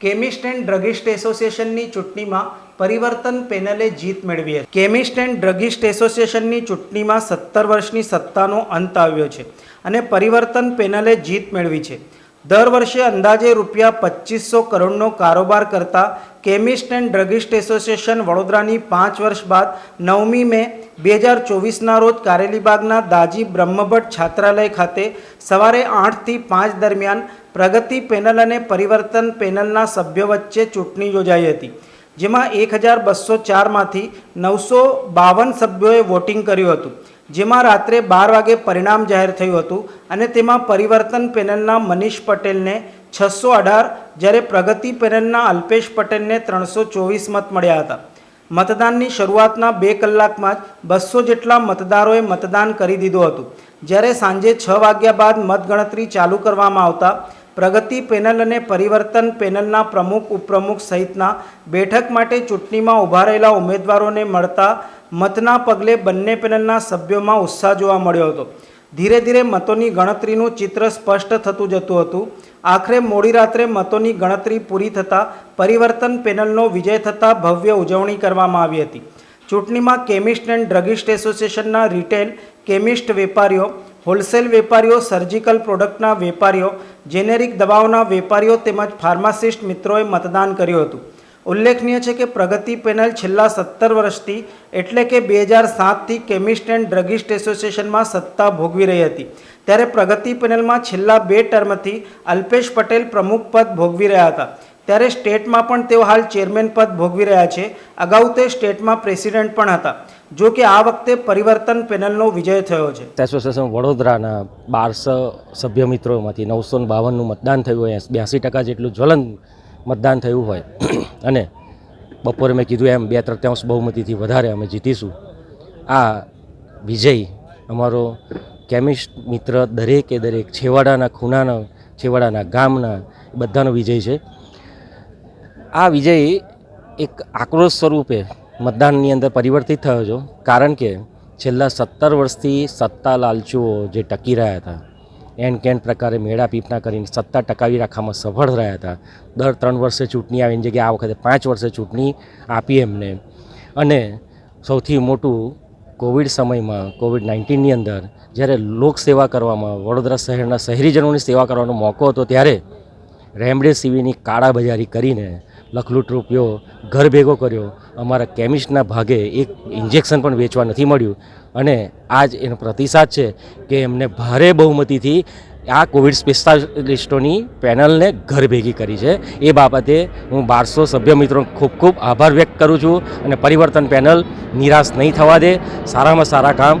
Chemist and druggist એસોસિએશનની ચૂંટણીમાં પરિવર્તન પેનલે જીત મેળવી હતી. કેમિસ્ટ એન્ડ ડ્રગિસ્ટ એસોસિએશનની ચૂંટણીમાં સત્તર વર્ષની સત્તાનો અંત આવ્યો છે અને પરિવર્તન પેનલે જીત મેળવી છે. દર વર્ષે અંદાજે રૂપિયા પચીસો કરોડનો કારોબાર કરતા કેમિસ્ટ એન્ડ ડ્રગિસ્ટ એસોસિએશન વડોદરાની પાંચ વર્ષ બાદ નવમી મે બે હજાર ચોવીસના રોજ કારેલીબાગના દાજી બ્રહ્મભટ્ટ છાત્રાલય ખાતે સવારે આઠથી પાંચ દરમિયાન પ્રગતિ પેનલ અને પરિવર્તન પેનલના સભ્યો વચ્ચે ચૂંટણી યોજાઈ હતી, જેમાં એક હજાર બસો ચારમાંથી નવસો બાવન સભ્યોએ વોટિંગ કર્યું હતું. જેમાં રાત્રે બાર વાગે પરિણામ જાહેર થયું હતું અને તેમાં પરિવર્તન પેનલના મનીષ પટેલને છસો અઢાર, જ્યારે પ્રગતિ પેનલના અલ્પેશ પટેલને ત્રણસો ચોવીસ મત મળ્યા હતા. મતદાનની શરૂઆતના બે કલાકમાં જ બસો જેટલા મતદારોએ મતદાન કરી દીધું હતું. જ્યારે સાંજે છ વાગ્યા બાદ મતગણતરી ચાલુ કરવામાં આવતા પ્રગતિ પેનલ અને પરિવર્તન પેનલના પ્રમુખ, ઉપપ્રમુખ સહિતના બેઠક માટે ચૂંટણીમાં ઊભા રહેલા ઉમેદવારોને મળતા મતના પગલે બંને પેનલના સભ્યોમાં ઉત્સાહ જોવા મળ્યો હતો. ધીરે ધીરે મતોની ગણતરીનું ચિત્ર સ્પષ્ટ થતું જતું હતું. આખરે મોડી રાત્રે મતોની ગણતરી પૂરી થતાં પરિવર્તન પેનલનો વિજય થતાં ભવ્ય ઉજવણી કરવામાં આવી હતી. ચૂંટણીમાં કેમિસ્ટ એન્ડ ડ્રગિસ્ટ એસોસિએશનના રિટેલ કેમિસ્ટ વેપારીઓ, હોલસેલ વેપારીઓ, સર્જિકલ પ્રોડક્ટના વેપારીઓ, જેનેરિક દવાઓના વેપારીઓ તેમજ ફાર્માસિસ્ટ મિત્રોએ મતદાન કર્યું હતું. ઉલ્લેખનીય છે કે પ્રગતિ પેનલ છેલ્લા સત્તર વર્ષથી એટલે કે બે હજાર સાતથી કેમિસ્ટ એન્ડ ડ્રગિસ્ટ એસોસિએશનમાં સત્તા ભોગવી રહી હતી. ત્યારે પ્રગતિ પેનલમાં છેલ્લા બે ટર્મથી અલ્પેશ પટેલ પ્રમુખ પદ ભોગવી રહ્યા હતા. ત્યારે સ્ટેટમાં પણ તેઓ હાલ ચેરમેન પદ ભોગવી રહ્યા છે. અગાઉ તે સ્ટેટમાં પ્રેસિડેન્ટ પણ હતા. જો કે આ વખતે પરિવર્તન પેનલનો વિજય થયો છે. એસોસિએશન વડોદરાના બારસો સભ્ય મિત્રોમાંથી નવસો બાવનનું મતદાન થયું હોય બ્યાસી ટકા જેટલું જ્વલન મતદાન થયું હોય. અને બપોરે મેં કીધું એમ, બે તૃત્યાંશ બહુમતીથી વધારે અમે જીતીશું. આ વિજય અમારો કેમિસ્ટ મિત્ર દરેકે દરેક છેવાડાના ખૂણાના, છેવાડાના ગામના બધાનો વિજય છે. આ વિજય એક આક્રોશ સ્વરૂપે મતદાનની અંદર પરિવર્તિત થયો છો, કારણ કે છેલ્લા સત્તર વર્ષથી સત્તા લાલચુઓ જે ટકી રહ્યા હતા એન કેન પ્રકારે મેળા પીપના કરીને સત્તા ટકાવી રાખવામાં સફળ રહ્યા હતા. દર ત્રણ વર્ષે ચૂંટણી આવીને જગ્યાએ આ વખતે પાંચ વર્ષે ચૂંટણી આપી એમને. અને સૌથી મોટું કોવિડ સમયમાં, કોવિડ નાઇન્ટીનની અંદર, જ્યારે લોક સેવા કરવામાં, વડોદરા શહેરના શહેરીજનોની સેવા કરવાનો મોકો હતો, ત્યારે રેમડેસિવીરની કાળાબજારી કરીને લખલૂટ રૂપિયો ઘર ભેગો કર્યો. અમારા કેમિસ્ટના ભાગે એક ઇન્જેક્શન પણ વેચવા નથી મળ્યું. અને આજ એનો પ્રતિસાદ છે કે એમને ભારે બહુમતીથી આ કોવિડ સ્પેશિયાલિસ્ટોની પેનલને ઘર ભેગી કરી છે. એ બાબતે હું બારસો સભ્ય મિત્રો ખૂબ ખૂબ આભાર વ્યક્ત કરું છું અને પરિવર્તન પેનલ નિરાશ નહીં થવા દે. સારામાં સારા કામ